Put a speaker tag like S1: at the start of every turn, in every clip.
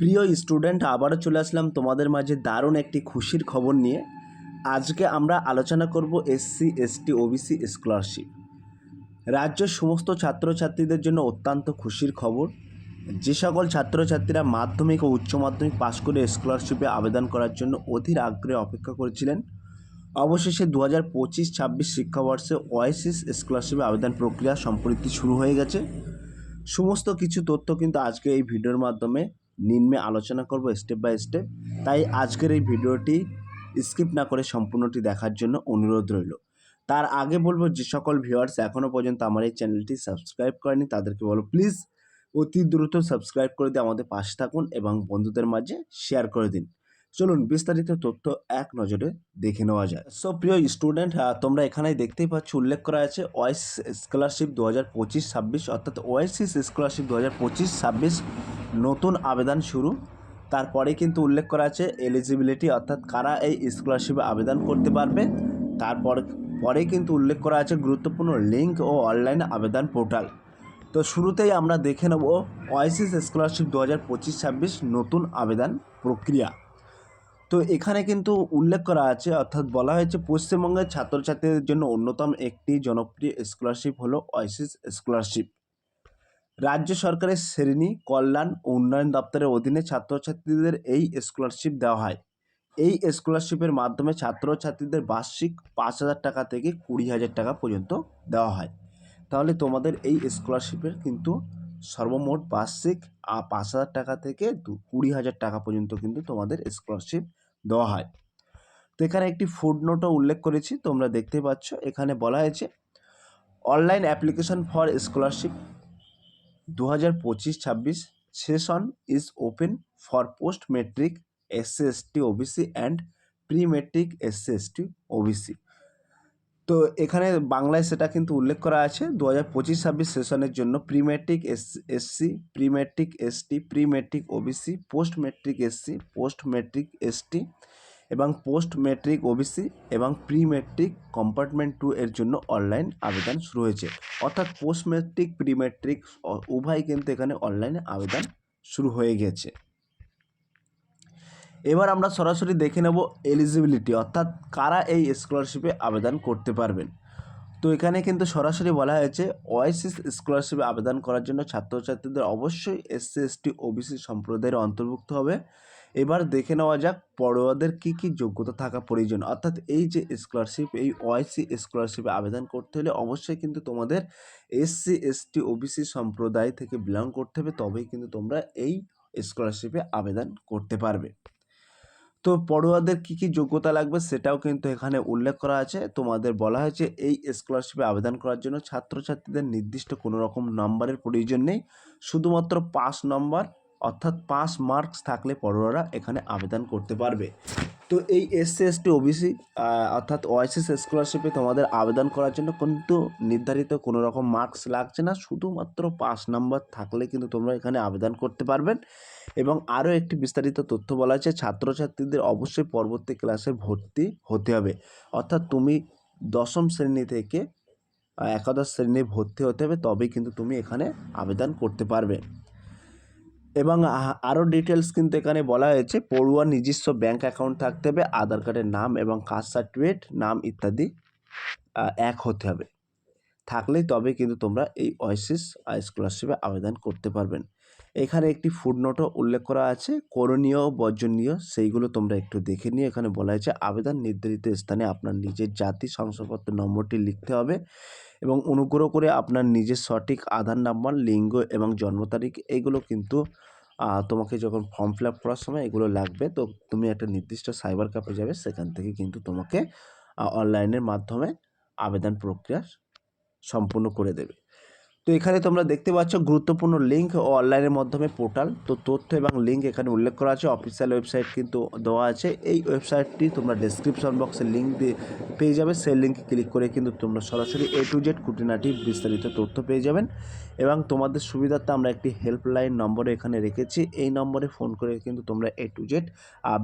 S1: প্রিয় স্টুডেন্ট, আবারও চলে আসলাম তোমাদের মাঝে দারুণ একটি খুশির খবর নিয়ে। আজকে আমরা আলোচনা করব এসসি, এসটি, ওবিসি স্কলারশিপ। রাজ্যের সমস্ত ছাত্রছাত্রীদের জন্য অত্যন্ত খুশির খবর। যে সকল ছাত্রছাত্রীরা মাধ্যমিক ও উচ্চ মাধ্যমিক পাশ করে স্কলারশিপে আবেদন করার জন্য অধীর আগ্রহে অপেক্ষা করেছিলেন। অবশেষে দু হাজার পঁচিশ ছাব্বিশ শিক্ষাবর্ষে ওয়াইসিস স্কলারশিপে আবেদন প্রক্রিয়া সম্প্রতি শুরু হয়ে গেছে। সমস্ত কিছু তথ্য কিন্তু আজকে এই ভিডিওর মাধ্যমে নিম্নে আলোচনা করব স্টেপ বাই স্টেপ তাই আজকের এই ভিডিওটি স্কিপ না করে সম্পূর্ণটি দেখার জন্য অনুরোধ রইল। তার আগে বলব, যে সকল ভিউয়ার্স এখনও পর্যন্ত আমার এই চ্যানেলটি সাবস্ক্রাইব করেনি, তাদেরকে বলো প্লিজ অতি দ্রুত সাবস্ক্রাইব করে দিয়ে আমাদের পাশে থাকুন এবং বন্ধুদের মাঝে শেয়ার করে দিন। চলুন বিস্তারিত তথ্য এক নজরে দেখে নেওয়া যায়। সো, প্রিয় স্টুডেন্ট তোমরা এখানেই দেখতেই পাচ্ছ, উল্লেখ করা আছে ওয়াইস স্কলারশিপ দু হাজার পঁচিশ ছাব্বিশ, অর্থাৎ ওয়াইসিস স্কলারশিপ দু হাজার পঁচিশ ছাব্বিশ নতুন আবেদন শুরু। তারপরে কিন্তু উল্লেখ করা আছে এলিজিবিলিটি, অর্থাৎ কারা এই স্কলারশিপে আবেদন করতে পারবে। তারপর, পরে কিন্তু উল্লেখ করা আছে গুরুত্বপূর্ণ লিঙ্ক ও অনলাইন আবেদন পোর্টাল। তো, শুরুতেই আমরা দেখে নেব ওয়াইসিস স্কলারশিপ দু হাজার পঁচিশ ছাব্বিশ নতুন আবেদন প্রক্রিয়া। তো এখানে কিন্তু উল্লেখ করা আছে, অর্থাৎ বলা হয়েছে পশ্চিমবঙ্গের ছাত্রছাত্রীদের জন্য অন্যতম একটি জনপ্রিয় স্কলারশিপ হলো ওয়াইসিস স্কলারশিপ রাজ্য সরকারের শ্রেণি, কল্যাণ ও উন্নয়ন দপ্তরের অধীনে ছাত্রছাত্রীদের এই স্কলারশিপ দেওয়া হয়। এই স্কলারশিপের মাধ্যমে ছাত্রছাত্রীদের বার্ষিক পাঁচ হাজার টাকা থেকে কুড়ি হাজার টাকা পর্যন্ত দেওয়া হয়। তাহলে তোমাদের এই স্কলারশিপের কিন্তু সর্বমোট বার্ষিক পাঁচ হাজার টাকা থেকে কুড়ি হাজার টাকা পর্যন্ত কিন্তু তোমাদের স্কলারশিপ দেওয়া হয়। তো এখানে একটি ফুড নোটও উল্লেখ করেছি, তোমরা দেখতে পাচ্ছ। এখানে বলা হয়েছে অনলাইন অ্যাপ্লিকেশন ফর স্কলারশিপ দু হাজার পঁচিশ ছাব্বিশ session is open for post matric SC ST OBC and pre matric SC ST OBC তো এখানে বাংলায় সেটা কিন্তু উল্লেখ করা আছে। দু হাজার পঁচিশ ছাব্বিশ সেশনের জন্য pre matric S, SC pre matric ST pre matric OBC post matric SC post matric ST এবং পোস্ট মেট্রিক ওবিসি এবং প্রি মেট্রিক কম্পার্টমেন্ট টু এর জন্য অনলাইন আবেদন শুরু হয়েছে। অর্থাৎ পোস্ট মেট্রিক প্রি মেট্রিক উভয় কিন্তু এখানে অনলাইনে আবেদন শুরু হয়ে গেছে। এবার আমরা সরাসরি দেখে নেব এলিজিবিলিটি অর্থাৎ কারা এই স্কলারশিপে আবেদন করতে পারবেন। তো এখানে কিন্তু সরাসরি বলা হয়েছে ওয়াইসিস স্কলারশিপে আবেদন করার জন্য ছাত্রছাত্রীদের অবশ্যই এসসি এসটি ওবিসি সম্প্রদায়ের অন্তর্ভুক্ত হবে। এবার দেখে নেওয়া যাক পড়ুয়াদের কী কী যোগ্যতা থাকা প্রয়োজন। অর্থাৎ এই যে স্কলারশিপ এই ওয়াইসি স্কলারশিপে আবেদন করতে হলে অবশ্যই কিন্তু তোমাদের এসসি এসটি ওবিসি সম্প্রদায় থেকে বিলং করতে হবে, তবেই কিন্তু তোমরা এই স্কলারশিপে আবেদন করতে পারবে। তো পড়ুয়াদের কী কী যোগ্যতা লাগবে সেটাও কিন্তু এখানে উল্লেখ করা আছে। তোমাদের বলা হয়েছে এই স্কলারশিপে আবেদন করার জন্য ছাত্রছাত্রীদের নির্দিষ্ট কোনো রকম নম্বরের প্রয়োজন নেই। শুধুমাত্র পাস নম্বর অর্থাৎ পাস মার্কস থাকলে পড়ুয়ারা এখানে আবেদন করতে পারবে। তো এই এসসি এসটি ওবিসি অর্থাৎ ওয়াইসিস স্কলারশিপে তোমাদের আবেদন করার জন্য কিন্তু নির্ধারিত কোনো রকম মার্কস লাগছে না, শুধুমাত্র পাস নাম্বার থাকলে কিন্তু তোমরা এখানে আবেদন করতে পারবেন। এবং আরও একটি বিস্তারিত তথ্য বলা আছে ছাত্রছাত্রীদের অবশ্যই পরবর্তী ক্লাসে ভর্তি হতে হবে। অর্থাৎ তুমি দশম শ্রেণি থেকে একাদশ শ্রেণি ভর্তি হতে হবে, তবেই কিন্তু তুমি এখানে আবেদন করতে পারবে। এবং আরও ডিটেলস কিন্তু এখানে বলা হয়েছে পড়ুয়ার নিজস্ব ব্যাঙ্ক অ্যাকাউন্ট থাকতে হবে, আধার কার্ডের নাম এবং কাস্ট সার্টিফিকেট নাম ইত্যাদি এক হতে হবে। থাকলেই তবে কিন্তু তোমরা এই ওয়াইসিস স্কলারশিপে আবেদন করতে পারবেন। এখানে একটি ফুড নোটও উল্লেখ করা আছে, করণীয় বর্জনীয়, সেইগুলো তোমরা একটু দেখে নিয়ে এখানে বলা হয়েছে। আবেদন নির্ধারিত স্থানে আপনার নিজের জাতি, শংসাপত্র, নম্বরটি লিখতে হবে এবং অনুগ্রহ করে আপনার নিজের সঠিক আধার নাম্বার, লিঙ্গ এবং জন্ম তারিখ এইগুলো কিন্তু তোমাকে যখন ফর্ম ফিল আপ করার সময় এগুলো লাগবে, তো তুমি একটা নির্দিষ্ট সাইবার ক্যাফে যাবে, সেখান থেকে কিন্তু তোমাকে অনলাইনের মাধ্যমে আবেদন প্রক্রিয়া সম্পূর্ণ করে দেবে। তো এখানে তোমরা দেখতে পাচ্ছ গুরুত্বপূর্ণ লিঙ্ক ও অনলাইনের মাধ্যমে পোর্টাল তো তথ্য এবং লিঙ্ক এখানে উল্লেখ করা আছে। অফিসিয়াল ওয়েবসাইট কিন্তু দেওয়া আছে। এই ওয়েবসাইটটি তোমরা ডেসক্রিপশন বক্সে লিঙ্ক দিয়ে পেয়ে যাবে। সেই লিঙ্কে ক্লিক করে কিন্তু তোমরা সরাসরি এ টু জেড খুঁটিনাটি বিস্তারিত তথ্য পেয়ে যাবেন। এবং তোমাদের সুবিধার্থে আমরা একটি হেল্পলাইন নম্বরে এখানে রেখেছি। এই নম্বরে ফোন করে কিন্তু তোমরা এ টু জেড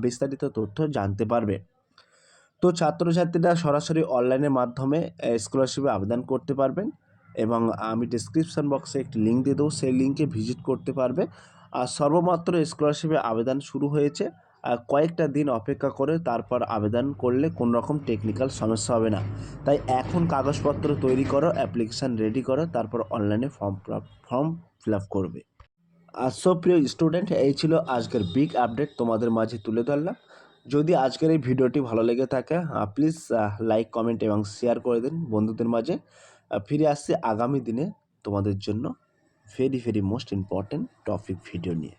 S1: বিস্তারিত তথ্য জানতে পারবে। তো ছাত্রছাত্রীরা সরাসরি অনলাইনের মাধ্যমে স্কলারশিপে আবেদন করতে পারবেন এবং আমি ডিসক্রিপশন বক্সে একটি লিঙ্ক দিয়ে দেবো, সেই লিঙ্কে ভিজিট করতে পারবে। আর সর্বমাত্র স্কলারশিপে আবেদন শুরু হয়েছে, আর কয়েকটা দিন অপেক্ষা করে তারপর আবেদন করলে কোনো রকম টেকনিক্যাল সমস্যা হবে না। তাই এখন কাগজপত্র তৈরি করো অ্যাপ্লিকেশান রেডি করো, তারপর অনলাইনে ফর্ম ফর্ম ফিল আপ করবে। আর সব প্রিয় স্টুডেন্ট এই ছিল আজকের বিগ আপডেট তোমাদের মাঝে তুলে ধরলাম। যদি আজকের এই ভিডিওটি ভালো লেগে থাকে প্লিজ লাইক কমেন্ট এবং শেয়ার করে দিন। বন্ধুদের মাঝে ফিরে আসছি আগামী দিনে তোমাদের জন্য very very most important topic video নিয়ে।